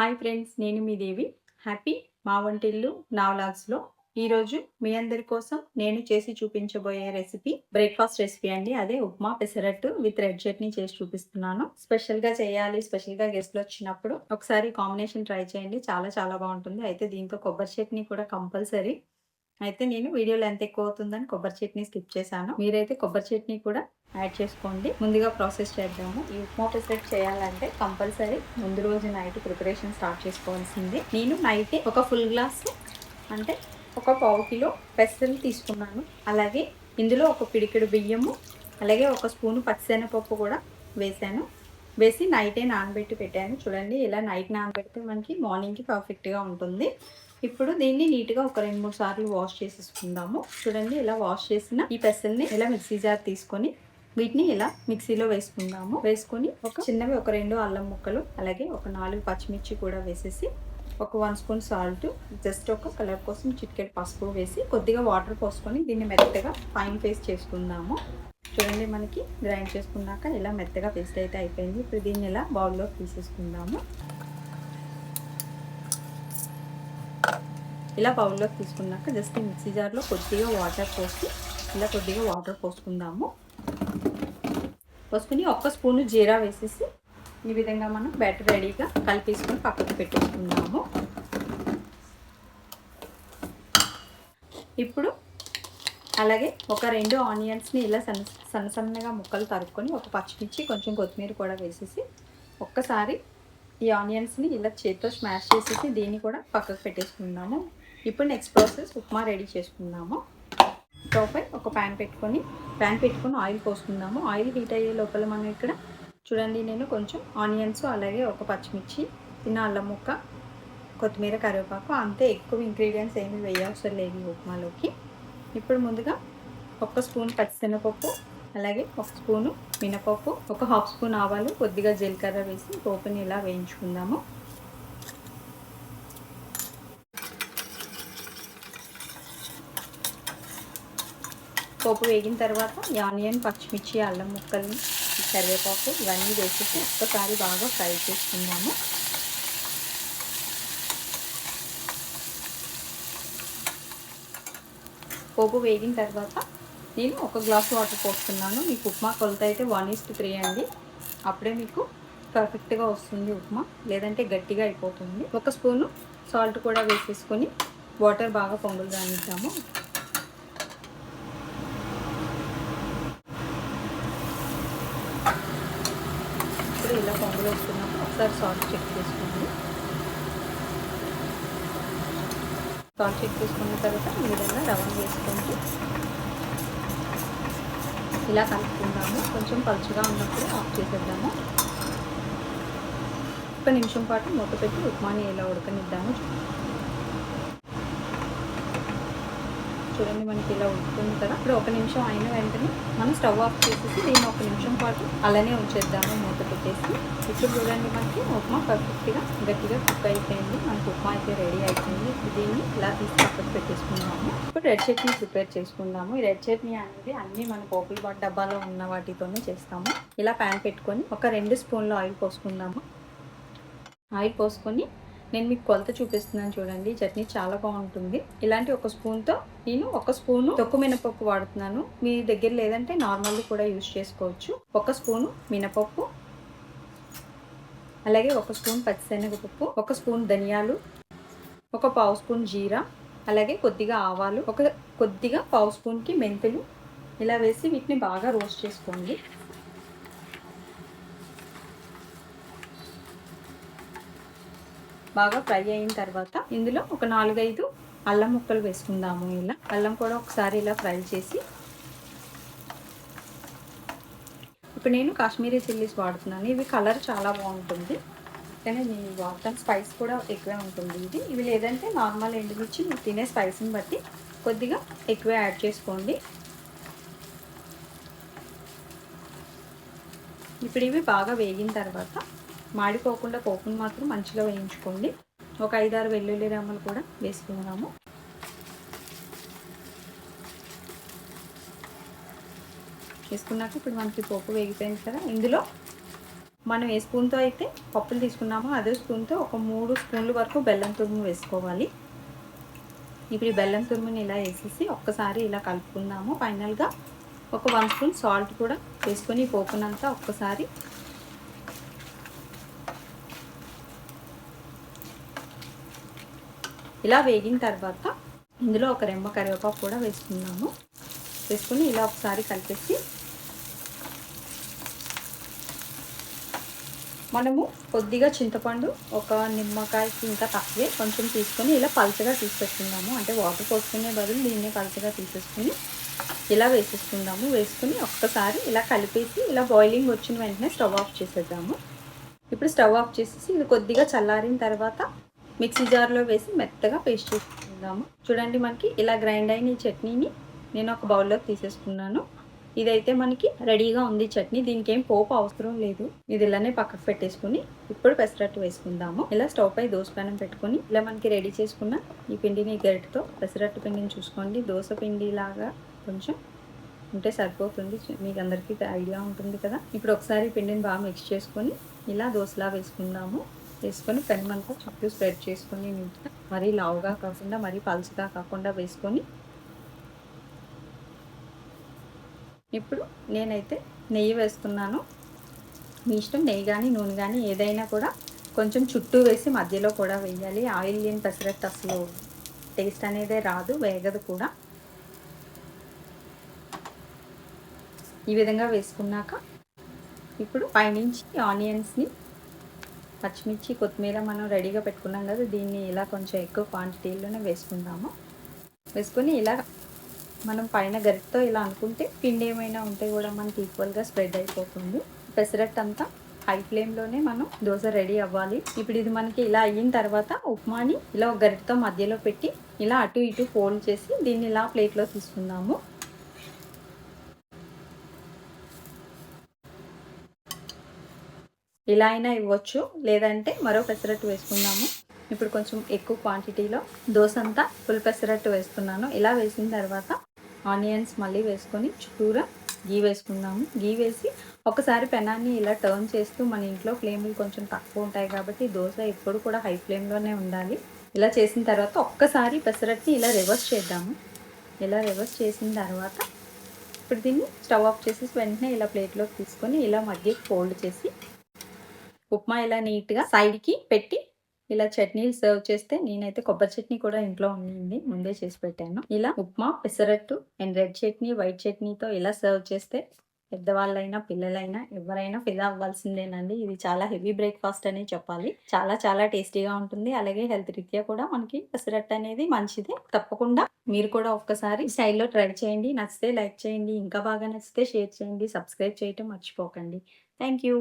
Hi friends నేను మీ దేవి. Happy మా వంటిల్లు నావలాగ్స్లో ఈరోజు మీ అందరి కోసం నేను చేసి చూపించబోయే రెసిపీ బ్రేక్ఫాస్ట్ రెసిపీ అండి. అదే ఉప్మా పెసరట్టు విత్ రెడ్ చట్నీ చేసి చూపిస్తున్నాను. స్పెషల్గా చేయాలి స్పెషల్గా గెస్ట్లు వచ్చినప్పుడు ఒకసారి కాంబినేషన్ ట్రై చేయండి. చాలా చాలా బాగుంటుంది. అయితే దీంతో కొబ్బరి చట్నీ కూడా కంపల్సరీ. అయితే నేను వీడియోలో ఎంత ఎక్కువ అవుతుందని కొబ్బరి చట్నీ స్కిప్ చేశాను. మీరైతే కొబ్బరి చట్నీ కూడా యాడ్ చేసుకోండి. ముందుగా ప్రాసెస్ చేద్దాము. ఈ ఉప్మా పెసరెట్ చేయాలంటే కంపల్సరీ ముందు రోజు నైట్ ప్రిపరేషన్ స్టార్ట్ చేసుకోవాల్సింది. నేను నైట్ ఒక ఫుల్ గ్లాస్ అంటే ఒక పావు కిలో పెసలు తీసుకున్నాను. అలాగే ఇందులో ఒక పిడికెడు బియ్యము అలాగే ఒక స్పూను పచ్చిశనగపప్పు కూడా వేసాను వేసి నైటే నానబెట్టి పెట్టాను. చూడండి ఇలా నైట్ నానబెడితే మనకి మార్నింగ్కి పర్ఫెక్ట్గా ఉంటుంది. ఇప్పుడు దీన్ని నీట్గా ఒక రెండు మూడు సార్లు వాష్ చేసేసుకుందాము. చూడండి ఇలా వాష్ చేసిన ఈ పెసల్ని ఇలా మిక్సీ జార్ తీసుకొని వీటిని ఇలా మిక్సీలో వేసుకుందాము. వేసుకొని ఒక చిన్నవి ఒక రెండు అల్లం ముక్కలు అలాగే ఒక నాలుగు పచ్చిమిర్చి కూడా వేసేసి ఒక వన్ స్పూన్ సాల్ట్ జస్ట్ ఒక కలర్ కోసం చిటికెట్ పసుపు వేసి కొద్దిగా వాటర్ పోసుకొని దీన్ని మెత్తగా ఫైన్ పేస్ట్ చేసుకుందాము. చూడండి మనకి గ్రైండ్ చేసుకున్నాక ఇలా మెత్తగా పేస్ట్ అయితే అయిపోయింది. ఇప్పుడు దీన్ని ఇలా బౌల్లో తీసేసుకుందాము. ఇలా బౌల్లోకి తీసుకున్నాక జస్ట్ మిక్సీ జార్లో కొద్దిగా వాటర్ పోసి ఇలా కొద్దిగా వాటర్ పోసుకుందాము. పోసుకుని ఒక్క స్పూను జీరా వేసేసి ఈ విధంగా మనం బ్యాటర్ రెడీగా కలిపేసుకొని పక్కకు పెట్టేసుకుందాము. ఇప్పుడు అలాగే ఒక రెండు ఆనియన్స్ని ఇలా సన్న సన్న సన్నగా ముక్కలు తరుక్కొని ఒక పచ్చిమిర్చి కొంచెం కొత్తిమీర కూడా వేసేసి ఒక్కసారి ఈ ఆనియన్స్ని ఇలా చేతితో స్మాష్ చేసేసి దీన్ని కూడా పక్కకు పెట్టేసుకుందాము. ఇప్పుడు నెక్స్ట్ ప్రాసెస్ ఉప్మా రెడీ చేసుకుందాము. స్టవ్పై ఒక ప్యాన్ పెట్టుకొని ప్యాన్ పెట్టుకొని ఆయిల్ పోసుకుందాము. ఆయిల్ హీట్ అయ్యే లోపల మనం ఇక్కడ చూడండి నేను కొంచెం ఆనియన్స్ అలాగే ఒక పచ్చిమిర్చి తిన్న అల్లం ముక్క కొత్తిమీర కరివేపాకు అంతే ఎక్కువ ఇంగ్రీడియంట్స్ ఏమి వేయవసరం లేదు ఈ ఉప్మాలోకి. ఇప్పుడు ముందుగా ఒక స్పూన్ పచ్చిశనగపప్పు అలాగే ఒక స్పూను మినపప్పు ఒక హాఫ్ స్పూన్ ఆవాలు కొద్దిగా జీలకర్ర వేసి పోపుని ఇలా వేయించుకుందాము. పోపు వేగిన తర్వాత ఆనియన్ పచ్చిమిర్చి అల్లం ముక్కలు కరివేపాకు ఇవన్నీ వేసేసి ఒక్కసారి బాగా ఫ్రై చేసుకుందాము. పోపు వేగిన తర్వాత నేను ఒక గ్లాస్ వాటర్ పోస్తున్నాను. మీకు ఉప్మా కొలత అయితే వన్ ఈస్ట్ త్రీ అండి. అప్పుడే మీకు పర్ఫెక్ట్గా వస్తుంది ఉప్మా. లేదంటే గట్టిగా అయిపోతుంది. ఒక స్పూను సాల్ట్ కూడా వేసేసుకొని వాటర్ బాగా పొంగులు రానిద్దాము. ఇప్పుడు ఇలా పొంగులు వస్తున్నాము ఒకసారి సాల్ట్ చెక్ చేసుకోండి. సాల్ట్ చెక్ చేసుకున్న తర్వాత ఈ విధంగా రవ్వ వేసుకుంటూ ఇలా కలుపుకుందాము. కొంచెం పలుచగా ఉన్నప్పుడు ఆఫ్ చేసేద్దాము. ఒక నిమిషం పాటు మూత పెట్టి ఉప్మాని ఎలా ఉడకనిద్దాము చూడండి మనకి ఇలా ఉంటుంది కదా. ఇప్పుడు ఒక నిమిషం అయిన వెంటనే మనం స్టవ్ ఆఫ్ చేసేసి దీన్ని ఒక నిమిషం పాటు అలానే ఉంచేద్దాము మూత పెట్టేసి. ఇప్పుడు చూడండి మనకి ఉప్మా పర్ఫెక్ట్గా గట్టిగా కుక్ అయిపోయింది. మనకి ఉప్మా అయితే రెడీ అయిపోయింది. దీన్ని ఇలా తీసి పక్కకు పెట్టేసుకుందాము. ఇప్పుడు రెడ్ చట్నీ ప్రిపేర్ చేసుకుందాము. ఈ రెడ్ చట్నీ అనేది అన్ని మన పోపుల డబ్బాలో ఉన్న వాటితోనే చేస్తాము. ఇలా ప్యాన్ పెట్టుకొని ఒక రెండు స్పూన్లు ఆయిల్ పోసుకుందాము. ఆయిల్ పోసుకొని నేను మీకు కొలత చూపిస్తున్నాను చూడండి. చట్నీ చాలా బాగుంటుంది. ఇలాంటి ఒక స్పూన్తో నేను ఒక స్పూను తొక్కు మినపప్పు వాడుతున్నాను. మీ దగ్గర లేదంటే నార్మల్ కూడా యూజ్ చేసుకోవచ్చు. ఒక స్పూను మినపప్పు అలాగే ఒక స్పూన్ పచ్చిశనగపప్పు ఒక స్పూన్ ధనియాలు ఒక పావు స్పూన్ జీరా అలాగే కొద్దిగా ఆవాలు ఒక కొద్దిగా పావు స్పూన్కి మెంతులు. ఇలా వేసి వీటిని బాగా రోస్ట్ చేసుకోండి. బాగా ఫ్రై అయిన తర్వాత ఇందులో ఒక నాలుగైదు అల్లం ముక్కలు వేసుకుందాము ఇలా. అల్లం కూడా ఒకసారి ఇలా ఫ్రై చేసి. ఇప్పుడు నేను కాశ్మీరీ చిల్లీస్ వాడుతున్నాను. ఇవి కలర్ చాలా బాగుంటుంది. కానీ నేను వాడతాను. స్పైస్ కూడా ఎక్కువే ఉంటుంది ఇది. ఇవి లేదంటే నార్మల్ ఎండుమిర్చి మీరు తినే స్పైస్ని బట్టి కొద్దిగా ఎక్కువ యాడ్ చేసుకోండి. ఇప్పుడు ఇవి బాగా వేగిన తర్వాత మాడిపోకుండా పోపును మాత్రం మంచిగా వేయించుకోండి. ఒక ఐదారు వెల్లుల్లి రమ్మలు కూడా వేసుకున్నాము వేసుకున్నాక ఇప్పుడు మనకి పోపు వేగిపోయింది కదా. ఇందులో మనం ఏ స్పూన్తో అయితే పప్పులు తీసుకున్నామో అదే స్పూన్తో ఒక మూడు స్పూన్ల వరకు బెల్లం తురుము వేసుకోవాలి. ఇప్పుడు ఈ బెల్లం తురుముని ఇలా వేసేసి ఒక్కసారి ఇలా కలుపుకుందాము. ఫైనల్గా ఒక వన్ స్పూన్ సాల్ట్ కూడా వేసుకొని పోపునంతా ఒక్కసారి ఇలా వేగిన తర్వాత ఇందులో ఒక రెమ్మ కరివేపాకు కూడా వేసుకున్నాము వేసుకుని ఇలా ఒకసారి కలిపేసి మనము కొద్దిగా చింతపండు ఒక నిమ్మకాయకి ఇంకా తక్కువే కొంచెం తీసుకొని ఇలా పలుచగా తీసుకొచ్చుకుందాము అంటే వాటర్ పోసుకునే బదులు దీన్ని పలుచగా తీసేసుకుని ఇలా వేసేసుకుందాము. వేసుకుని ఒక్కసారి ఇలా కలిపేసి ఇలా బాయిలింగ్ వచ్చిన వెంటనే స్టవ్ ఆఫ్ చేసేద్దాము. ఇప్పుడు స్టవ్ ఆఫ్ చేసేసి ఇది కొద్దిగా చల్లారిన తర్వాత మిక్సీ జార్లో వేసి మెత్తగా పేస్ట్ చేసుకుందాము. చూడండి మనకి ఇలా గ్రైండ్ అయిన ఈ చట్నీని నేను ఒక బౌల్లోకి తీసేసుకున్నాను. ఇదైతే మనకి రెడీగా ఉంది చట్నీ దీనికి ఏం పోపు అవసరం లేదు. ఇది ఇలానే పక్కకు పెట్టేసుకుని ఇప్పుడు పెసరట్టు వేసుకుందాము. ఇలా స్టవ్ పై దోశ పెనం పెట్టుకుని ఇలా మనకి రెడీ చేసుకున్న ఈ పిండిని గరిటతో పెసరట్టు పిండిని చూసుకోండి. దోశ పిండి లాగా కొంచెం ఉంటే సరిపోతుంది. మీకు అందరికీ ఐడియా ఉంటుంది కదా. ఇప్పుడు ఒకసారి పిండిని బాగా మిక్స్ చేసుకొని ఇలా దోశలా వేసుకుందాము. వేసుకొని పెనమంతా చుట్టూ స్ప్రెడ్ చేసుకొని నీట్గా మరీ లావుగా కాకుండా మరీ పలుసుగా కాకుండా వేసుకొని ఇప్పుడు నేనైతే నెయ్యి వేస్తున్నాను. మీ ఇష్టం నెయ్యి కానీ నూనె కానీ ఏదైనా కూడా కొంచెం చుట్టూ వేసి మధ్యలో కూడా వేయాలి. ఆయిల్ లేని పెసరట్టు అసలు టేస్ట్ అనేదే రాదు వేగదు కూడా. ఈ విధంగా వేసుకున్నాక ఇప్పుడు పైనుంచి ఆనియన్స్ని పచ్చిమిర్చి కొత్తిమీర మనం రెడీగా పెట్టుకున్నాం కదా దీన్ని ఇలా కొంచెం ఎక్కువ క్వాంటిటీలోనే వేసుకుందాము. వేసుకొని ఇలా మనం పైన గరిటతో ఇలా అనుకుంటే పిండి ఏమైనా ఉంటే కూడా మనకి ఈక్వల్గా స్ప్రెడ్ అయిపోతుంది. పెసరట్ అంతా హై ఫ్లేమ్లోనే మనం దోశ రెడీ అవ్వాలి. ఇప్పుడు ఇది మనకి ఇలా అయిన తర్వాత ఉప్మాని ఇలా ఒక గరిటతో మధ్యలో పెట్టి ఇలా అటు ఇటు ఫోల్డ్ చేసి దీన్ని ఇలా ప్లేట్లో తీసుకుందాము. ఇలా అయినా ఇవ్వచ్చు. లేదంటే మరో పెసరట్టు వేసుకుందాము. ఇప్పుడు కొంచెం ఎక్కువ క్వాంటిటీలో దోశ అంతా ఫుల్ పెసరట్టు వేస్తున్నాను ఇలా వేసిన తర్వాత ఆనియన్స్ మళ్ళీ వేసుకొని చుట్టూరా గీ వేసుకుందాము. గీ వేసి ఒకసారి పెనాన్ని ఇలా టర్న్ చేస్తూ మన ఇంట్లో ఫ్లేమ్లు కొంచెం తక్కువ ఉంటాయి కాబట్టి దోశ ఎప్పుడు కూడా హై ఫ్లేమ్లోనే ఉండాలి. ఇలా చేసిన తర్వాత ఒక్కసారి పెసరట్ని ఇలా రివర్స్ చేద్దాము. ఇలా రివర్స్ చేసిన తర్వాత ఇప్పుడు దీన్ని స్టవ్ ఆఫ్ చేసి వెంటనే ఇలా ప్లేట్లోకి తీసుకొని ఇలా మధ్యకి ఫోల్డ్ చేసి ఉప్మా ఇలా నీట్గా సైడ్కి పెట్టి ఇలా చట్నీలు సర్వ్ చేస్తే నేనైతే కొబ్బరి చట్నీ కూడా ఇంట్లో ఉండింది ముందే చేసి పెట్టాను. ఇలా upma pesarattu and red chutney white చట్నీతో ఇలా సర్వ్ చేస్తే పెద్దవాళ్ళైనా పిల్లలైనా ఎవరైనా ఫిదా అవ్వాల్సిందేనండి. ఇది చాలా హెవీ బ్రేక్ఫాస్ట్ అనే చెప్పాలి. చాలా చాలా టేస్టీగా ఉంటుంది. అలాగే హెల్త్ రీత్యా కూడా మనకి పెసరట్టు అనేది మంచిదే. తప్పకుండా మీరు కూడా ఒక్కసారి స్టైల్లో ట్రై చేయండి. నచ్చితే లైక్ చేయండి. ఇంకా బాగా నచ్చితే షేర్ చేయండి. సబ్స్క్రైబ్ చేయటం మర్చిపోకండి. Thank you